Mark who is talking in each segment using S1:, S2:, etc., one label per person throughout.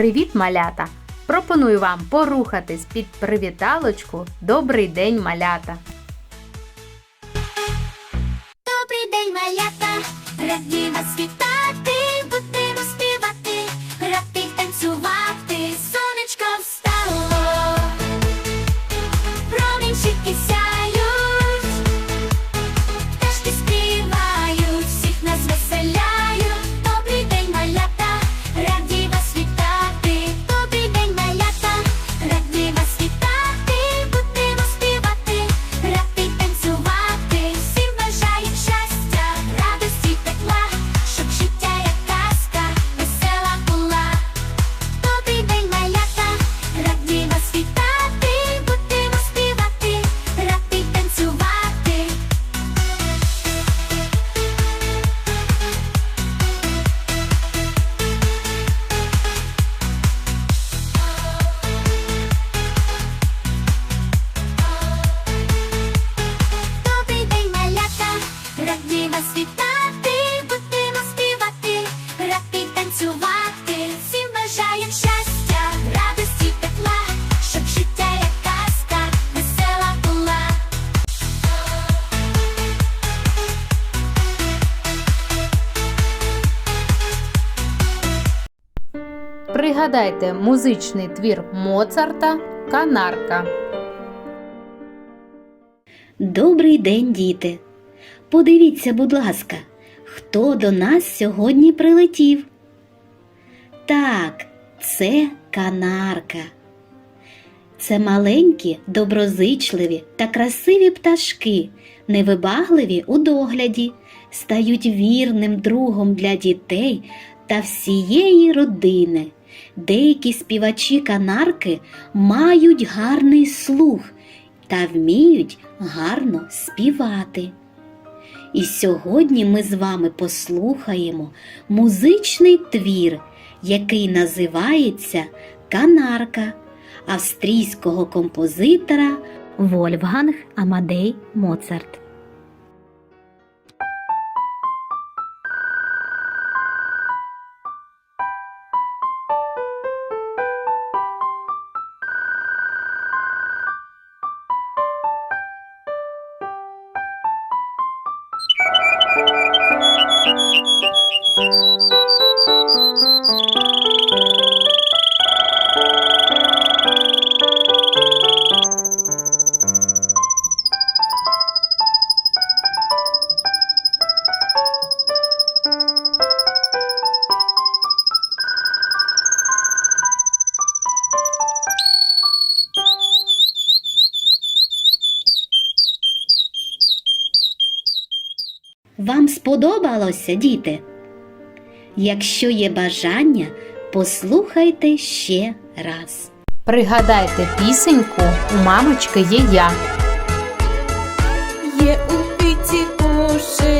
S1: Привіт, малята! Пропоную вам порухатись під привіталочку Добрий день, малята!
S2: Добрий день, малята, раді вас вітати,
S1: Пригадайте музичний твір Моцарта Канарка.
S3: Добрий день, діти. Подивіться, будь ласка, хто до нас сьогодні прилетів? Так, це канарка. Це маленькі, доброзичливі та красиві пташки, невибагливі у догляді, стають вірним другом для дітей та всієї родини. Деякі співачі канарки мають гарний слух та вміють гарно співати. І сьогодні ми з вами послухаємо музичний твір, який називається Канарка австрійського композитора Вольфганг Амадей Моцарт. Вам сподобалося, діти? Якщо є бажання, послухайте ще раз.
S1: Пригадайте пісеньку У мамочки є я.
S4: Є у піці кошенятко,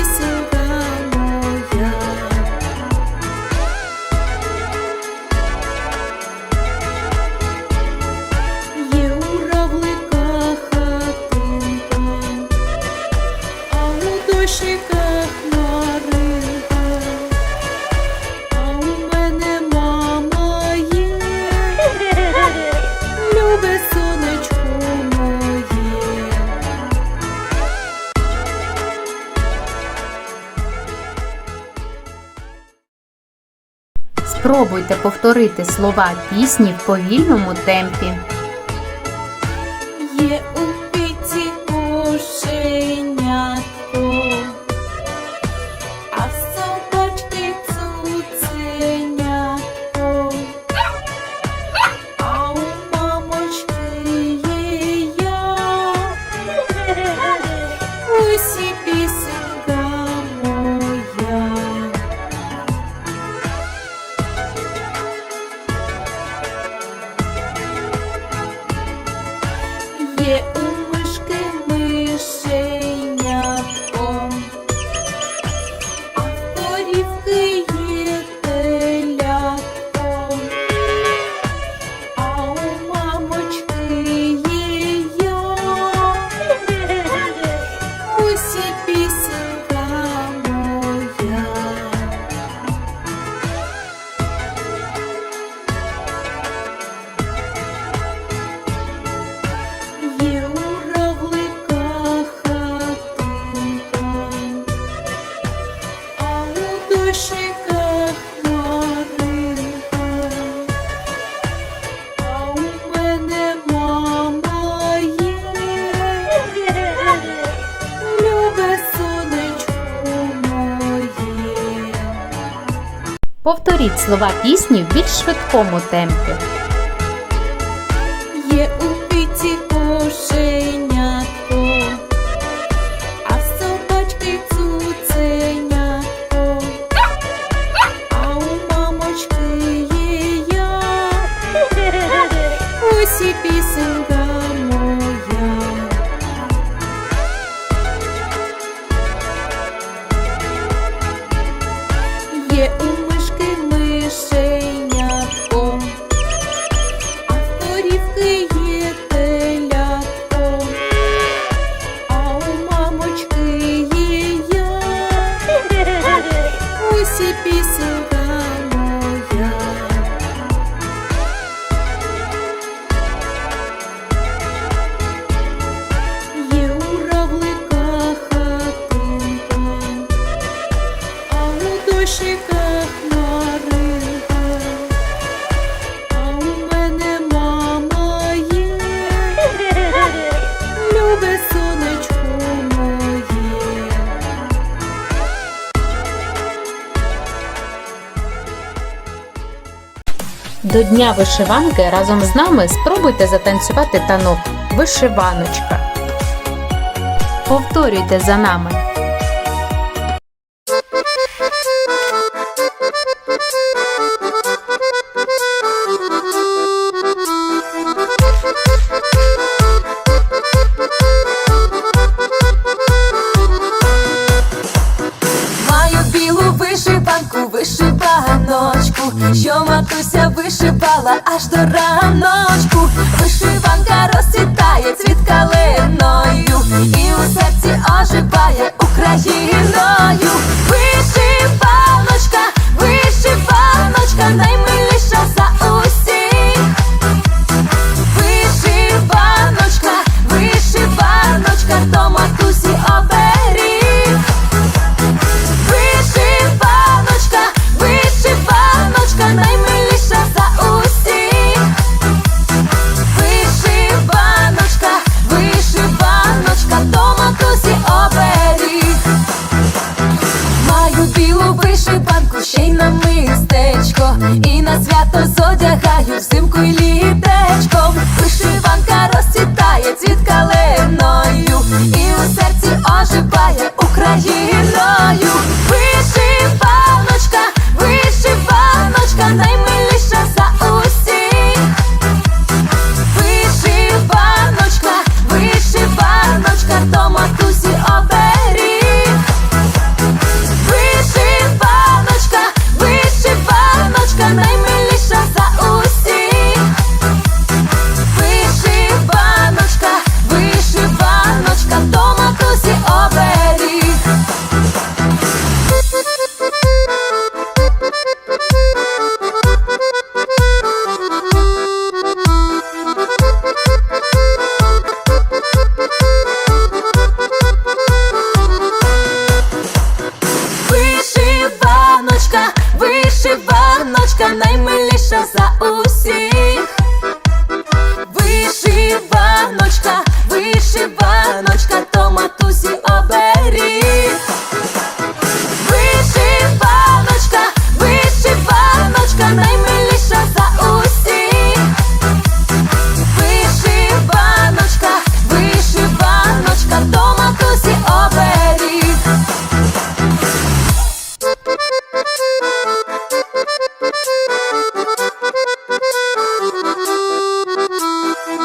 S4: silver.
S1: Спробуйте повторити слова пісні в повільному темпі.
S4: Є у піці кошенятко, а собачки цуценятко, а у мамочки є. Усі Повторіть слова пісні в більш швидкому темпі. До Дня вишиванки разом з нами спробуйте затанцювати танок Вишиваночка. Повторюйте за нами.
S5: Вишивала аж до раночку. Вишиванка розцвітає цвіт калиною, і у серці оживає Україною. Вишиваночка, вишиваночка, наймиліша за усіх. Вишиваночка, вишиваночка, то матусі оберіг. Вишиванку, ще й на мистечко, і на свято зодягаю взимку й літечком. Вишиванка розцвітає цвіт калиною, і у серці оживає Дівчинка наймиліша за усіх.